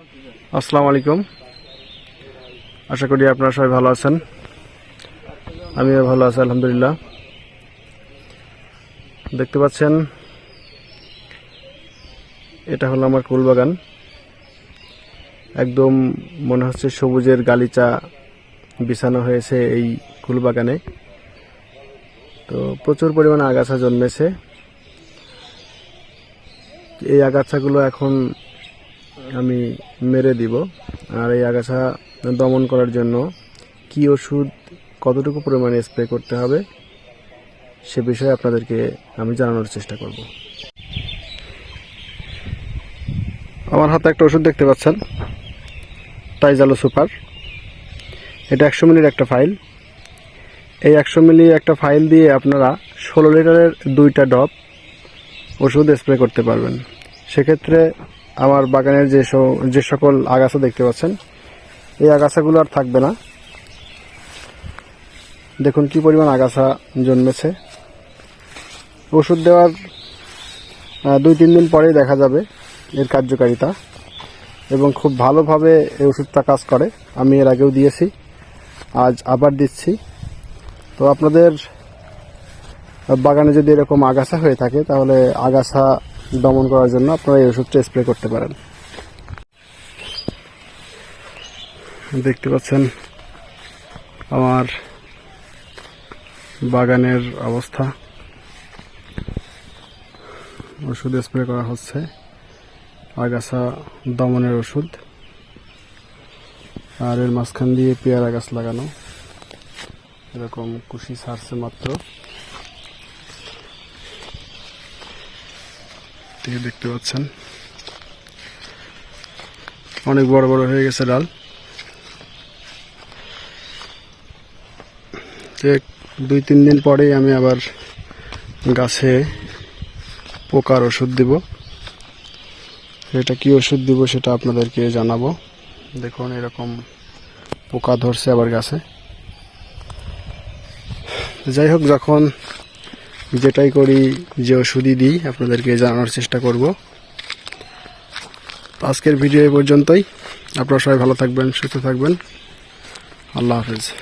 আসসালামু আলাইকুম। আশা করি আপনারা সবাই ভালো আছেন। আমিও ভালো আছি, আলহামদুলিল্লাহ। দেখতে পাচ্ছেন, এটা হলো আমার কুল বাগান একদম মনে হচ্ছে সবুজের গালিচা বিছানো হয়েছে এই কুল বাগানে তো প্রচুর পরিমাণে আগাছা জন্মেছে। এই আগাছাগুলো এখন আমি মেরে দিব। আর এই আগাছা দমন করার জন্য কি ওষুধ, কতটুকু পরিমাণে স্প্রে করতে হবে, সে বিষয়ে আপনাদেরকে আমি জানানোর চেষ্টা করব। আমার হাতে একটা ওষুধ দেখতে পাচ্ছেন টাইজালো সুপার এটা একশো মিলির একটা ফাইল এই একশো মিলি একটা ফাইল দিয়ে আপনারা ষোলো লিটারের দুইটা ডব ওষুধ স্প্রে করতে পারবেন। সেক্ষেত্রে আমার বাগানের যে যে সকল আগাছা দেখতে পাচ্ছেন, এই আগাছাগুলো আর থাকবে না। দেখুন কি পরিমাণ আগাছা জন্মেছে। ওষুধ দেওয়ার দুই তিন দিন পরেই দেখা যাবে এর কার্যকারিতা এবং খুব ভালোভাবে এই ওষুধটা কাজ করে। আমি এর আগেও দিয়েছি, আজ আবার দিচ্ছি। তো আপনাদের বাগানে যদি এরকম আগাছা হয়ে থাকে, তাহলে আগাছা দমন করার জন্য আপনারা এই ওষুধটা স্প্রে করতে পারেন। দেখতে পাচ্ছেন আমার বাগানের অবস্থা। ওষুধ স্প্রে করা হচ্ছে। আগাছা দমনের ওষুধ। আর এর মাঝখান দিয়ে পেয়ারা গাছ লাগানো। এরকম কুশি ছাড়ছে মাত্র। এই দেখতে পাচ্ছেন। অনেক বড় বড় হয়ে গেছে ডাল। দুই, তিন দিন পরেই আমি আবার গাছে পোকার ওষুধ দিব। এটা কি ওষুধ দিব সেটা আপনাদেরকে জানাব। দেখুন এরকম পোকা ধরছে আবার গাছে। যাই হোক, যখন যেটাই করি, যে ওষুধই দিই, আপনাদেরকে জানানোর চেষ্টা করব। আজকের ভিডিও এ পর্যন্তই। আপনারা সবাই ভালো থাকবেন, সুস্থ থাকবেন। আল্লাহ হাফেজ।